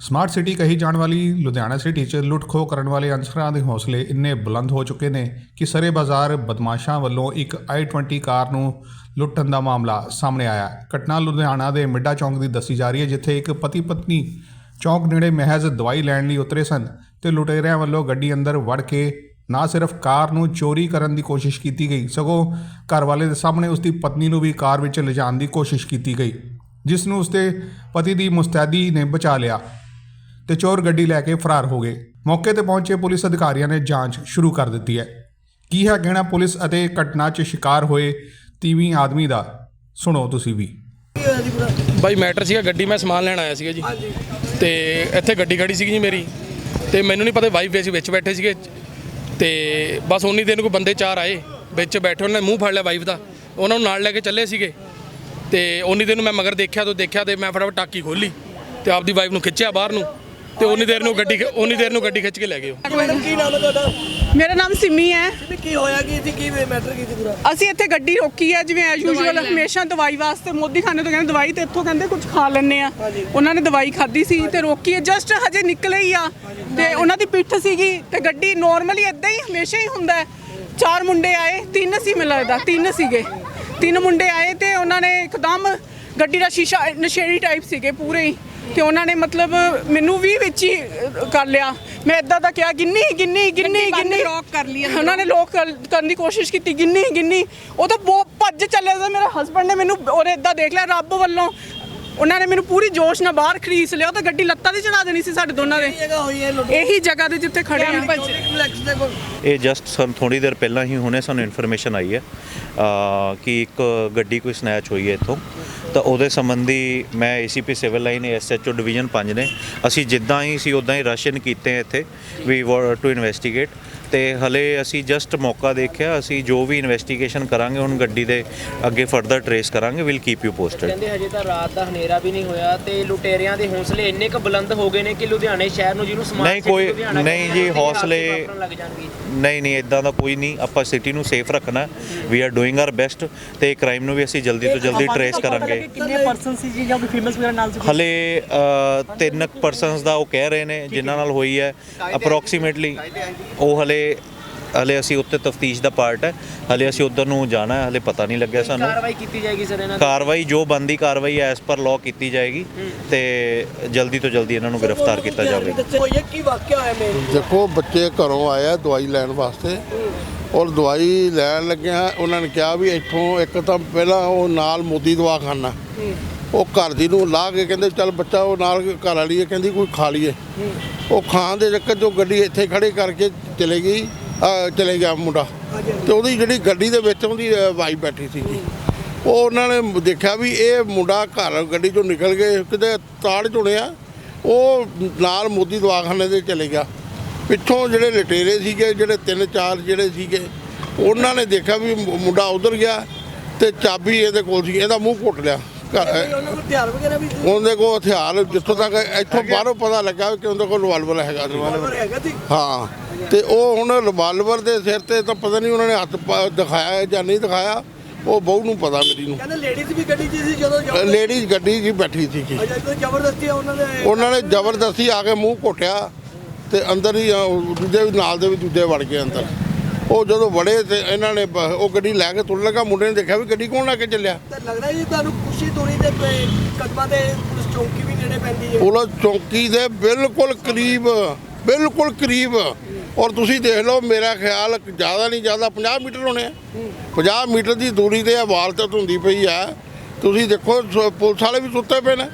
Smart city ਕਹੀ ਜਾਣ ਵਾਲੀ ਲੁਧਿਆਣਾ ਸਿਟੀ 'ਚ ਲੁੱਟ-ਖੋਹ ਕਰਨ ਵਾਲੇ ਅਨਸਰਾਂ ਦੇ ਹੌਸਲੇ ਇੰਨੇ ਬੁਲੰਦ ਹੋ ਚੁੱਕੇ ਨੇ ਕਿ ਸਰੇ ਬਾਜ਼ਾਰ ਬਦਮਾਸ਼ਾਂ ਵੱਲੋਂ ਇੱਕ i20 ਕਾਰ ਨੂੰ ਲੁੱਟਣ ਦਾ ਮਾਮਲਾ ਸਾਹਮਣੇ ਆਇਆ ਘਟਨਾ ਲੁਧਿਆਣਾ ਦੇ ਮਿੱਡਾ ਚੌਂਕ ਦੀ ਦੱਸੀ ਜਾ ਰਹੀ ਹੈ, ਜਿੱਥੇ ਇੱਕ ਪਤੀ ਪਤਨੀ ਚੌਂਕ ਨੇੜੇ ਮਹਿਜ਼ ਦਵਾਈ ਲੈਣ ਲਈ ਉਤਰੇ ਸਨ ਤੇ ਲੁਟੇਰਿਆਂ ਵੱਲੋਂ ਗੱਡੀ ਅੰਦਰ ਵੜ ਕੇ ਨਾ ਸਿਰਫ ਕਾਰ ਨੂੰ ਚੋਰੀ ਕਰਨ ਦੀ ਕੋਸ਼ਿਸ਼ ਕੀਤੀ ਗਈ, ਸਗੋਂ ਘਰ ਵਾਲੇ ਦੇ ਸਾਹਮਣੇ ਉਸ ਦੀ ਪਤਨੀ ਨੂੰ ਵੀ ਕਾਰ ਵਿੱਚ ਲਿਜਾਣ ਦੀ ਕੋਸ਼ਿਸ਼ ਕੀਤੀ ਗਈ, ਜਿਸ ਨੂੰ ਉਸਦੇ ਪਤੀ ਦੀ ਮੁਸਤੈਦੀ ਨੇ ਬਚਾ ਲਿਆ। ਤੇ ਚੋਰ ਗੱਡੀ ਲੈ ਕੇ ਫਰਾਰ ਹੋ ਗਏ। ਮੌਕੇ ਤੇ ਪਹੁੰਚੇ ਪੁਲਿਸ ਅਧਿਕਾਰੀਆਂ ਨੇ ਜਾਂਚ ਸ਼ੁਰੂ ਕਰ ਦਿੱਤੀ ਹੈ। ਕੀ ਹੈ ਕਹਿਣਾ ਪੁਲਿਸ ਅਤੇ ਘਟਨਾ 'ਚ ਸ਼ਿਕਾਰ ਹੋਏ ਤੀਵੀਂ ਆਦਮੀ ਦਾ? ਸੁਣੋ ਤੁਸੀਂ ਵੀ। ਬਾਈ ਮੈਟਰ ਸੀਗਾ ਗੱਡੀ ਮੈਂ ਸਮਾਨ ਲੈਣ ਆਇਆ ਸੀਗਾ ਜੀ। ਤੇ ਇੱਥੇ ਗੱਡੀ ਖੜੀ ਸੀਗੀ ਜੀ ਮੇਰੀ। ਤੇ ਮੈਨੂੰ ਨਹੀਂ ਪਤਾ ਵਾਈਫ ਅਸੀਂ ਵਿੱਚ ਬੈਠੇ ਸੀਗੇ। ਤੇ ਬਸ ਉਨੀ ਦਿਨ ਕੋ ਬੰਦੇ ਚਾਰ ਆਏ ਵਿੱਚ ਬੈਠੇ ਉਹਨਾਂ ਨੇ ਮੂੰਹ ਫੜ ਲਿਆ ਵਾਈਫ ਦਾ। ਉਹਨਾਂ ਨੂੰ ਨਾਲ ਲੈ ਕੇ ਚੱਲੇ ਸੀਗੇ। ਤੇ ਉਨੀ ਦਿਨ ਨੂੰ ਮੈਂ ਮਗਰ ਦੇਖਿਆ ਤੋਂ ਦੇਖਿਆ ਤੇ ਮੈਂ ਫਟਾਫਟ ਟਾਕੀ ਖੋਲੀ ਤੇ ਆਪਦੀ ਵਾਈਫ ਨੂੰ ਖਿੱਚਿਆ ਬਾਹਰ ਨੂੰ। ਤੇ ਉਨੀ ਦੇਰ ਨੂੰ ਗੱਡੀ ਉਨੀ ਦੇਰ ਨੂੰ ਗੱਡੀ ਖਿੱਚ ਕੇ ਲੈ ਗਏ ਉਹ ਮੈਡਮ ਕੀ ਨਾਮ ਹੈ ਤੁਹਾਡਾ? ਮੇਰਾ ਨਾਮ ਸਿੰਮੀ ਹੈ। ਕੀ ਹੋਇਆ? ਕੀ ਸੀ? ਕੀ ਮੈਟਰ ਕੀ ਸੀ ਪੂਰਾ? ਅਸੀਂ ਇੱਥੇ ਗੱਡੀ ਰੋਕੀ ਹੈ ਜਿਵੇਂ ਐਸ ਯੂਜੂਅਲ ਹਮੇਸ਼ਾ ਦਵਾਈ ਵਾਸਤੇ ਮੋਦੀ ਖਾਨੇ ਤੋਂ ਕਹਿੰਦੇ ਦਵਾਈ ਤੇ ਇੱਥੋਂ ਕਹਿੰਦੇ ਕੁਝ ਖਾ ਲੈਣੇ ਆ। ਉਹਨਾਂ ਨੇ ਦਵਾਈ ਖਾਧੀ ਸੀ ਤੇ ਰੋਕੀ ਹੈ। ਜਸਟ ਹਜੇ ਨਿਕਲੇ ਹੀ ਆ। ਤੇ ਉਹਨਾਂ ਦੀ ਪਿੱਠ ਸੀਗੀ ਤੇ ਗੱਡੀ ਨਾਰਮਲੀ ਇਦਾਂ ਹੀ ਹਮੇਸ਼ਾ ਹੀ ਹੁੰਦਾ ਹੈ। ਚਾਰ ਮੁੰਡੇ ਆਏ ਤਿੰਨ ਸੀ ਮੈਨੂੰ ਲੱਗਦਾ ਤਿੰਨ ਸੀਗੇ। ਤਿੰਨ ਮੁੰਡੇ ਆਏ ਤੇ ਉਹਨਾਂ ਨੇ ਇੱਕਦਮ ਗੱਡੀ ਦਾ ਸ਼ੀਸ਼ਾ ਨਸ਼ੇੜੀ ਟਾਈਪ ਸੀਗੇ ਪੂਰੇ ਹੀ। ਤੇ ਉਹਨਾਂ ਨੇ ਮਤਲਬ ਮੈਨੂੰ ਵੀ ਵਿੱਚ ਹੀ ਅਹ, ਕਰ ਲਿਆ। ਮੈਂ ਇਦਾਂ ਦਾ ਕਿਹਾ ਗਿੰਨੀ ਗਿੰਨੀ ਗਿੰਨੀ ਗਿੰਨੀ। ਲੋਕ ਕਰ ਲਈ ਉਹਨਾਂ ਨੇ ਲੋਕ ਕਰ- ਕਰਨ ਦੀ ਕੋਸ਼ਿਸ਼ ਕੀਤੀ ਗਿੰਨੀ ਗਿੰਨੀ। ਉਹ ਤਾਂ ਬਹੁਤ ਭੱਜ ਚੱਲਿਆ ਸੀ। ਮੇਰੇ ਹਸਬੰਡ ਨੇ ਮੈਨੂੰ ਉਹਨੇ ਇਦਾਂ ਦੇਖ ਲਿਆ ਰੱਬ ਵੱਲੋਂ। ਉਹਨਾਂ ਨੇ ਮੈਨੂੰ ਪੂਰੀ ਜੋਸ਼ ਨਾਲ ਬਾਹਰ ਖਰੀਸ ਲਿਆ ਉਹ ਤਾਂ ਗੱਡੀ ਲੱਤਾਂ ਦੀ ਚੜਾ ਦੇਣੀ ਸੀ ਸਾਡੇ ਦੋਨਾਂ ਦੇ ਜਗ੍ਹਾ ਹੋਈ ਹੈ ਲੁੱਟ ਇਹੀ ਜਗ੍ਹਾ ਤੇ ਜਿੱਥੇ ਖੜੇ ਆ ਦੇ ਇਹ ਜਸਟ ਸਾਨੂੰ ਥੋੜੀ ਦੇਰ ਪਹਿਲਾਂ ਹੀ ਹੁਣੇ ਸਾਨੂੰ ਇਨਫੋਰਮੇਸ਼ਨ ਆਈ ਹੈ ਕਿ ਇੱਕ ਗੱਡੀ ਕੋਈ ਸਨੈਚ ਹੋਈ ਹੈ ਇੱਥੋਂ। ਤਾਂ ਉਹਦੇ ਸੰਬੰਧੀ ਮੈਂ ACP civil line SHO division 5 ਨੇ। ਅਸੀਂ ਜਿੱਦਾਂ ਹੀ ਸੀ ਉਦਾਂ ਹੀ ਰਸ਼ਨ ਕੀਤੇ ਇੱਥੇ ਵੀ ਟੂ ਇਨਵੈਸਟੀਗੇਟ ਤੇ ਹਲੇ ਅਸੀਂ ਜਸਟ ਮੌਕਾ ਦੇਖਿਆ ਅਸੀਂ ਜੋ ਵੀ ਇਨਵੈਸਟੀਗੇਸ਼ਨ ਕਰਾਂਗੇ ਹੁਣ ਗੱਡੀ ਦੇ ਅੱਗੇ ਫਰਦਰ ਟਰੇਸ ਕਰਾਂਗੇ ਵਿਲ ਕੀਪ ਯੂ ਪੋਸਟਡ ਕਹਿੰਦੇ ਹਜੇ ਤਾਂ ਰਾਤ ਦਾ ਹਨੇਰਾ ਵੀ ਨਹੀਂ ਹੋਇਆ ਤੇ ਲੁਟੇਰਿਆਂ ਦੇ ਹੌਸਲੇ ਇੰਨੇ ਕੁ ਬੁਲੰਦ ਹੋ ਗਏ ਨੇ ਕਿ ਲੁਧਿਆਣੇ ਸ਼ਹਿਰ ਨੂੰ ਜਿਹਨੂੰ ਸਮਾਰਟ ਨਹੀਂ ਕੋਈ- ਨਹੀਂ ਜੀ, ਹੌਸਲੇ- ਨਹੀਂ ਨਹੀਂ ਇਦਾਂ ਦਾ ਕੋਈ ਨਹੀਂ ਆਪਾਂ ਸਿਟੀ ਨੂੰ ਸੇਫ ਰੱਖਣਾ we are doing our best ਤੇ ਕ੍ਰਾਈਮ ਨੂੰ ਵੀ ਅਸੀਂ ਜਲਦੀ ਤੋਂ ਜਲਦੀ ਟਰੇਸ ਕਰਾਂਗੇ। ਕਿੰਨੇ ਪਰਸਨ ਸੀ ਜੀ ਜਾਂ ਕੋਈ ਫੇਮਸ ਵਗੈਰਾ ਨਾਲ ਹਲੇ ਅ, ਤਿੰਨ ਪਰਸਨਸ ਦਾ ਉਹ ਕਹਿ ਰਹੇ ਨੇ ਜਿਨ੍ਹਾਂ ਨਾਲ ਹੋਈ ਹੈ ਅਪਰੋਕਸੀਮੇਟਲੀ ਉਹ ਹਲੇ ਹਲੇ ਅਸੀਂ ਉੱਤੇ ਤਫਤੀਸ਼ ਦਾ ਪਾਰਟ ਹੈ। ਹਲੇ ਅਸੀਂ ਉਧਰ ਨੂੰ ਜਾਣਾ ਹੈ ਹਲੇ ਪਤਾ ਨਹੀਂ ਲੱਗਿਆ ਸਾਨੂੰ। ਕਾਰਵਾਈ ਕੀਤੀ ਜਾਏਗੀ ਸਰ ਇਹਨਾਂ ਕਾਰਵਾਈ ਜੋ ਬੰਦੀ ਕਾਰਵਾਈ ਐਸ ਪਰ ਲਾਅ ਕੀਤੀ ਜਾਏਗੀ। ਤੇ ਜਲਦੀ ਤੋਂ ਜਲਦੀ ਇਹਨਾਂ ਨੂੰ ਗ੍ਰਿਫਤਾਰ ਕੀਤਾ ਜਾਵੇਗਾ। ਦੱਸੋ ਇਹ ਕੀ ਵਾਕਿਆ ਹੋਇਆ ਮੇਨ ਦੇਖੋ ਬੱਚੇ ਘਰੋਂ ਆਏ ਆ ਦਵਾਈ ਲੈਣ ਵਾਸਤੇ। ਔਰ ਦਵਾਈ ਲੈਣ ਲੱਗਿਆ ਉਹਨਾਂ ਨੇ ਕਿਹਾ ਵੀ ਇੱਥੋਂ ਇੱਕ ਤਾਂ ਪਹਿਲਾਂ ਉਹ ਨਾਲ ਮੋਦੀ ਦਵਾਖਾਨਾ। ਉਹ ਘਰ ਦੀ ਨੂੰ ਲਾ ਕੇ ਕਹਿੰਦੇ ਚੱਲ ਬੱਚਾ ਉਹ ਨਾਲ ਘਰ ਵਾਲੀ ਹੈ ਕਹਿੰਦੀ ਕੋਈ ਖਾ ਲਈਏ। ਉਹ ਖਾਣ ਦੇ ਚੱਕਰ 'ਚ ਉਹ ਗੱਡੀ ਇੱਥੇ ਖੜੀ ਕਰਕੇ ਚਲੇ ਗਈ ਚਲੇ ਗਿਆ ਮੁੰਡਾ। ਤੇ ਉਹਦੀ ਜਿਹੜੀ ਗੱਡੀ ਦੇ ਵਿੱਚ ਉਹਦੀ ਅਹ, ਵਾਈ ਬੈਠੀ ਸੀਗੀ। ਉਹ ਉਹਨਾਂ ਨੇ ਦੇਖਿਆ ਵੀ ਇਹ ਮੁੰਡਾ ਘਰ ਗੱਡੀ ਚੋਂ ਨਿਕਲ ਕੇ ਕਿਤੇ ਤਾੜ ਚੁਣਿਆ। ਉਹ ਨਾਲ ਮੋਦੀ ਦਵਾਖਾਨੇ ਦੇ ਚਲੇ ਗਿਆ। ਪਿੱਛੋਂ ਜਿਹੜੇ ਲਟੇਰੇ ਸੀਗੇ ਜਿਹੜੇ ਤਿੰਨ ਚਾਰ ਜਿਹੜੇ ਸੀਗੇ ਉਹਨਾਂ ਨੇ ਦੇਖਿਆ ਵੀ ਮੁੰਡਾ ਉਧਰ ਗਿਆ ਤੇ ਚਾਬੀ ਇਹਦੇ ਕੋਲ ਸੀ ਇਹਦਾ ਮੂੰਹ ਘੁੱਟ ਲਿਆ। ਉਹਨਾਂ ਕੋਲ ਹਥਿਆਰ ਵਗੈਰਾ ਵੀ ਸੀ? ਉਹਦੇ ਕੋਲ ਹਥਿਆਰ ਜਿੱਥੋਂ ਤੱਕ ਇੱਥੋਂ ਬਾਹਰੋਂ ਪਤਾ ਲੱਗਾ ਕਿ ਉਹਦੇ ਕੋਲ ਰਿਵਾਲਵਰ ਹੈਗਾ ਰਿਵਾਲਵਰ ਹੈਗਾ ਸੀ? ਹਾਂ ਤੇ ਉਹ ਹੁਣ ਰਿਵਾਲਵਰ ਦੇ ਸਿਰ ਤੇ ਤਾਂ ਪਤਾ ਨਹੀਂ ਉਹਨਾਂ ਨੇ ਹੱਥ ਦਿਖਾਇਆ ਜਾਂ ਨਹੀਂ ਦਿਖਾਇਆ ਉਹ ਬਹੂ ਨੂੰ ਪਤਾ ਮੇਰੀ ਨੂੰ। ਕਹਿੰਦੇ ਲੇਡੀਜ਼ ਵੀ ਗੱਡੀ 'ਚ ਸੀ ਜਦੋਂ ਲੇਡੀਜ਼ ਗੱਡੀ 'ਚ ਬੈਠੀ ਅਜਾ ਜਦੋਂ ਜ਼ਬਰਦਸਤੀ ਉਹਨਾਂ ਦੇ ਉਹਨਾਂ ਨੇ ਜ਼ਬਰਦਸਤੀ ਆ ਕੇ ਮੂੰਹ ਘੋਟਿਆ ਤੇ ਅੰਦਰ ਹੀ ਦੂਜੇ ਨਾਲ ਦੇ ਵੀ ਦੂਜੇ ਵੜ ਗਏ ਅੰਦਰ। ਉਹ ਜਦੋਂ ਵੜੇ ਤੇ ਇਹਨਾਂ ਨੇ ਬ- ਉਹ ਗੱਡੀ ਲੈ ਕੇ ਤੁਰਨ ਲੱਗਾ ਮੁੰਡੇ ਨੇ ਦੇਖਿਆ ਵੀ ਗੱਡੀ ਕੌਣ ਲੈ ਕੇ ਚੱਲਿਆ। ਤਾਂ ਲੱਗਦਾ ਜੀ ਤੁਹਾਨੂੰ ਖੁਸ਼ੀ ਤੋਰੀ ਦੇ ਪਏ ਕਦਮਾਂ ਦੇ ਪੁਲਿਸ ਚੌਂਕੀ ਵੀ ਨੇੜੇ ਪੈਂਦੀ ਹੈ। ਪੁਲਿਸ ਚੌਂਕੀ ਦੇ ਬਿਲਕੁਲ ਕਰੀਬ ਬਿਲਕੁਲ ਕਰੀਬ। ਔਰ ਤੁਸੀਂ ਦੇਖ ਲਓ ਮੇਰਾ ਖਿਆਲ ਜ਼ਿਆਦਾ ਨਹੀਂ ਜ਼ਿਆਦਾ 50 ਮੀਟਰ ਹੋਣੇ ਆ। 50 ਮੀਟਰ ਦੀ ਦੂਰੀ ਤੇ ਇਹ ਤੇ ਧੁੰਦੀ ਪਈ ਆ। ਤੁਸੀਂ ਦੇਖੋ ਸ- ਪੁਲਿਸ ਵਾਲੇ ਵੀ ਸੁੱਤੇ ਪਏ ਨੇ।